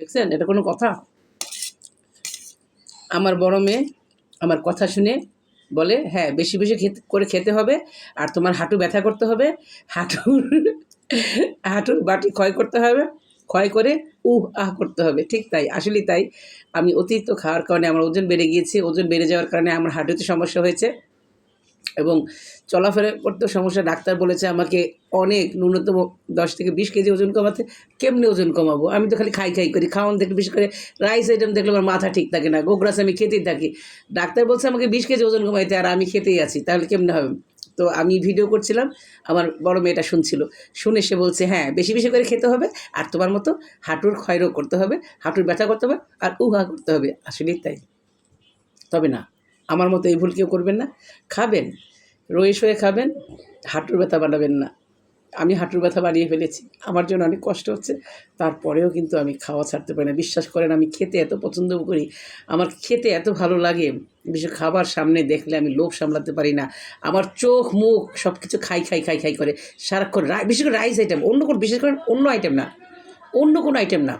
দেখছেন? এটা কোনো কথা? আমার বড় মেয়ে আমার কথা শুনে বলে হ্যাঁ বেশি বেশি করে খেতে হবে আর তোমার হাঁটু ব্যথা করতে হবে। হাঁটুর হাঁটুর বাটি ক্ষয় করতে হবে। ক্ষয় করে উহ, আহ করতে হবে। ঠিক তাই, আসলেই তাই। আমি অতিরিক্ত খাওয়ার কারণে আমার ওজন বেড়ে গিয়েছে। ওজন বেড়ে যাওয়ার কারণে আমার হাঁটুতে সমস্যা হয়েছে। এবং চলাফেরা করতে সমস্যা। ডাক্তার বলেছে আমাকে অনেক, ন্যূনতম দশ থেকে বিশ কেজি ওজন কমাতে। কেমনে ওজন কমাবো? আমি তো খালি খাই খাই করি, খাওয়ান দেখলে বিশেষ করে রাইস আইটেম দেখলে আমার মাথা ঠিক থাকে না গোগ্রাস আমি খেতেই থাকি। ডাক্তার বলছে আমাকে বিশ কেজি ওজন কমাইতে, আর আমি খেতেই আছি, তাহলে কেমনে হবে? তো আমি ভিডিও করছিলাম, আমার বড় মেয়েটা শুনছিল। শুনে সে বলছে হ্যাঁ বেশি বেশি করে খেতে হবে, আর তোমার মতো হাঁটুর ক্ষয়রোগ করতে হবে, হাঁটুর ব্যথা করতে হবে, আর উহা করতে হবে। আসলেই তাই। তবে না। আমার মতো এই ভুল কেউ করবেন না। খাবেন রয়েস হয়ে খাবেন, হাঁটুর ব্যথা বানাবেন না। আমি হাঁটুর ব্যথা বানিয়ে ফেলেছি, আমার জন্য অনেক কষ্ট হচ্ছে, তারপরেও কিন্তু আমি খাওয়া ছাড়তে পারি না। বিশ্বাস করেন, আমি খেতে এত পছন্দ করি, আমার খেতে এত ভালো লাগে, বিশেষ খাবার সামনে দেখলে আমি লোভ সামলাতে পারি না। আমার চোখ, মুখ সব কিছু খাই খাই খাই খাই করে, সারাক্ষণ বিশেষ করে রাইস আইটেম অন্য কোনো, বিশেষ করে অন্য আইটেম না, অন্য কোনো আইটেম না।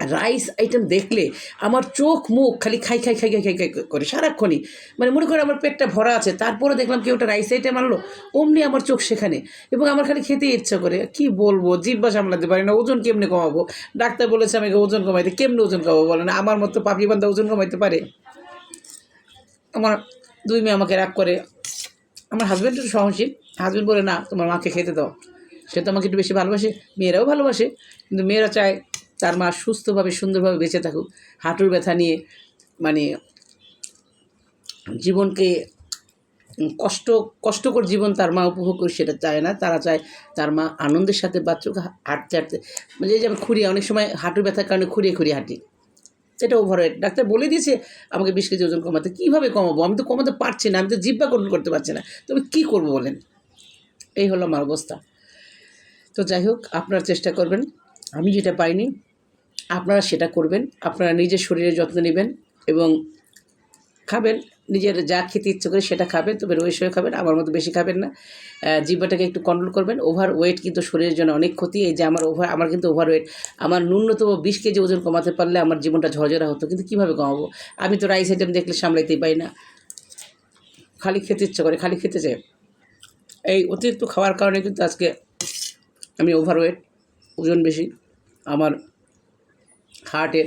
রাইস আইটেম দেখলে আমার চোখ, মুখ খালি খাই খাই খাই খাই খাই খাই করে সারাক্ষণই। মানে মনে করে আমার পেটটা ভরা আছে, তারপরে দেখলাম কেউ একটা রাইস আইটেম আনলো, অমনি আমার চোখ সেখানে এবং আমার খালি খেতে ইচ্ছা করে, কি বলব, জিব্বা সামলাতে পারি না, ওজন কেমনে কমাবো? ডাক্তার বলেছে আমাকে ওজন কমাইতে, কেমনে ওজন কমাবো বলে না? আমার মতো পাপড়ি বান্ধা ওজন কমাইতে পারে? আমার দুই মেয়ে আমাকে রাগ করে, আমার হাজব্যান্ড একটু সহনশীল হাজব্যান্ড বলে, না, তোমার মাকে খেতে দাও। সে তো আমাকে একটু বেশি ভালোবাসে, মেয়েরাও ভালোবাসে, কিন্তু মেয়েরা চায় তার মা সুস্থভাবে, সুন্দরভাবে বেঁচে থাকুক। হাঁটুর ব্যথা নিয়ে মানে জীবনকে কষ্ট, কষ্টকর জীবন তার মা উপভোগ করে সেটা চায় না। তারা চায় তার মা আনন্দের সাথে বাচ্চাকে হাঁটতে হাঁটতে মানে যে আমি খুঁড়িয়ে অনেক সময় হাঁটুর ব্যথার কারণে খুঁড়িয়ে খুঁড়িয়ে হাঁটি। এটা ওভারওয়েট ডাক্তার বলে দিয়েছে আমাকে বিশ কেজি ওজন কমাতে। কীভাবে কমাবো? আমি তো কমাতে পারছি না, আমি তো জিব্বা কন্ট্রোল করতে পারছি না। তবে কী করব বলেন? এই হলো আমার অবস্থা। তো যাই হোক, আপনারা চেষ্টা করবেন। আমি যেটা পাইনি আপনারা সেটা করবেন আপনারা নিজের শরীরের যত্ন নেবেন এবং খাবেন নিজের যা খেতে ইচ্ছে করে সেটা খাবেন তবে রয়েস হয়ে খাবেন আমার মতো বেশি খাবেন না। আহ, জিহ্বাটাকে একটু কন্ট্রোল করবেন ওভার ওয়েট কিন্তু শরীরের জন্য অনেক ক্ষতি এই যে আমার ওভার আমার কিন্তু ওভার ওয়েট আমার ন্যূনতম বিশ কেজি ওজন কমাতে পারলে আমার জীবনটা ঝরঝরা হতো কিন্তু কীভাবে কমাবো? আমি তো রাইস আইটেম দেখলে সামলাইতেই পারি না। খালি খেতে ইচ্ছে করে খালি খেতে চাই। এই অতিরিক্ত খাওয়ার কারণে কিন্তু আজকে আমি ওভারওয়েট ওজন বেশি আমার হার্টে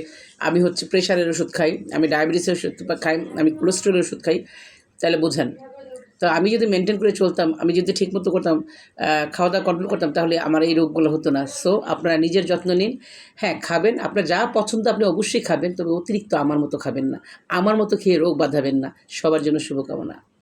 আমি হচ্ছে প্রেশারের ওষুধ খাই, আমি ডায়াবেটিসের ওষুধ খাই, আমি কোলেস্ট্রলের ওষুধ খাই, তাহলে বোঝেন। তো আমি যদি মেনটেন করে চলতাম, আমি যদি ঠিকমতো করতাম খাওয়া দাওয়া কন্ট্রোল করতাম, তাহলে আমার এই রোগগুলো হতো না। সো আপনারা নিজের যত্ন নিন। হ্যাঁ খাবেন, আপনার যা পছন্দ আপনি অবশ্যই খাবেন, তবে অতিরিক্ত আমার মতো খাবেন না। আমার মতো খেয়ে রোগ বাঁধাবেন না। সবার জন্য শুভকামনা।